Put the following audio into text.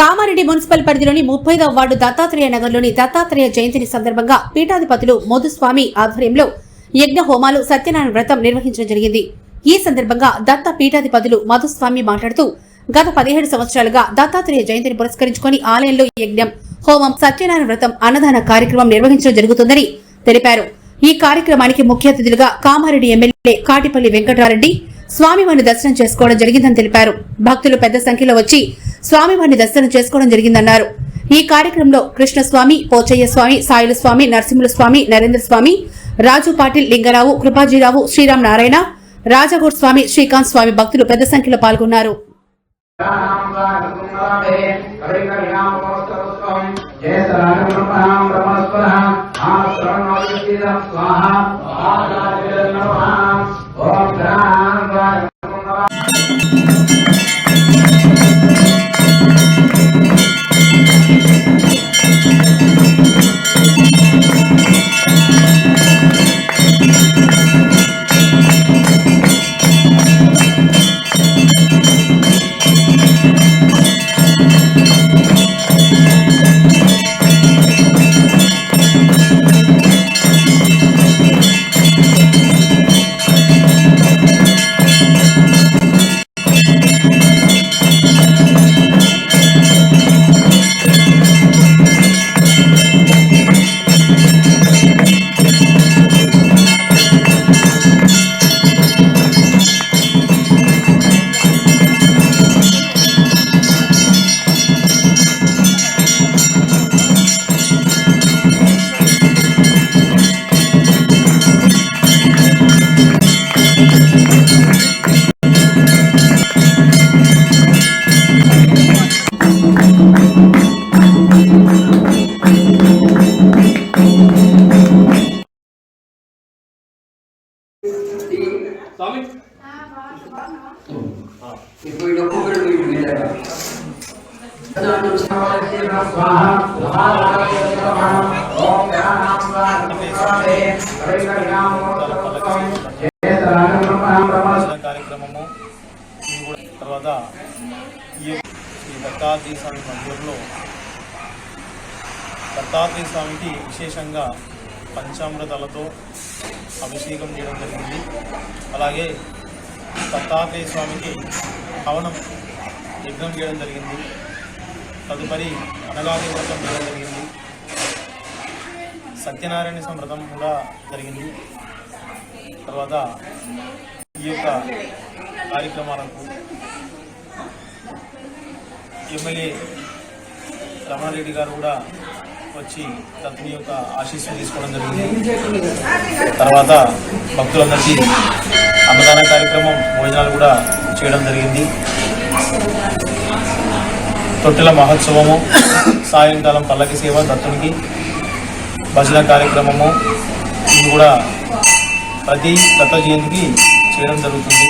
Kamareddy municipal పరిధిలోని ముప్పైదవ ward Dattatreya నగర్లోని దత్తాత్రేయ జయంతిని సందర్భంగా పీఠాధిపతులు మధుస్వామి ఆధ్వర్యంలో యజ్ఞ హోమాలు సత్యనారాయణ వ్రతం నిర్వహించడం జరిగింది. ఈ సందర్భంగా దత్త పీఠాధిపతులు మధుస్వామి మాట్లాడుతూ గత పదిహేడు సంవత్సరాలుగా దత్తాత్రేయ జయంతిని పురస్కరించుకొని ఆలయంలో యజ్ఞం హోమం సత్యనారాయణ వ్రతం అన్నదాన కార్యక్రమం నిర్వహించడం జరుగుతుందని తెలిపారు. ఈ కార్యక్రమానికి ముఖ్య అతిథులుగా కామారెడ్డి ఎమ్మెల్యే కాటిపల్లి వెంకటారెడ్డి స్వామివారిని దర్శనం చేసుకోవడం జరిగిందని తెలిపారు. భక్తులు పెద్ద సంఖ్యలో వచ్చి స్వామివారిని దర్శనం చేసుకోవడం జరిగిందన్నారు. ఈ కార్యక్రమంలో కృష్ణస్వామి పోచయ్య స్వామి సాయుల స్వామి నరసింహుల స్వామి నరేంద్ర స్వామి రాజు పాటిల్ లింగరావు కృపాజీరావు శ్రీరామ్ నారాయణ రాజగోడ్ స్వామి శ్రీకాంత్ స్వామి భక్తులు పెద్ద సంఖ్యలో పాల్గొన్నారు. స్వాహ. ఇప్పుడు ఒక్కొక్కరు మీరు కార్యక్రమము తర్వాత ఈ దత్తాత్రేయ స్వామి మందిరంలో దత్తాత్రేయ స్వామికి విశేషంగా పంచామృతాలతో అభిషేకం చేయడం జరిగింది. అలాగే దత్తాత్రేయ స్వామికి హవనం యజ్ఞం చేయడం జరిగింది. తదుపరి అనగాది వ్రతం చేయడం జరిగింది. సత్యనారాయణ సంవ్రతం కూడా జరిగింది. తర్వాత ఈ యొక్క కార్యక్రమాలకు ఎమ్మెల్యే రమణారెడ్డి గారు కూడా వచ్చి తత్ని యొక్క ఆశీస్సులు తీసుకోవడం జరిగింది. తర్వాత భక్తులందరికీ అన్నదానం భోజనాలు కూడా చేయడం జరిగింది. తొట్టెల మహోత్సవము సాయంకాలం పల్లకి సేవ దత్తునికి భజన కార్యక్రమము ఇది కూడా ప్రతి దత్త జయంతికి చేయడం జరుగుతుంది.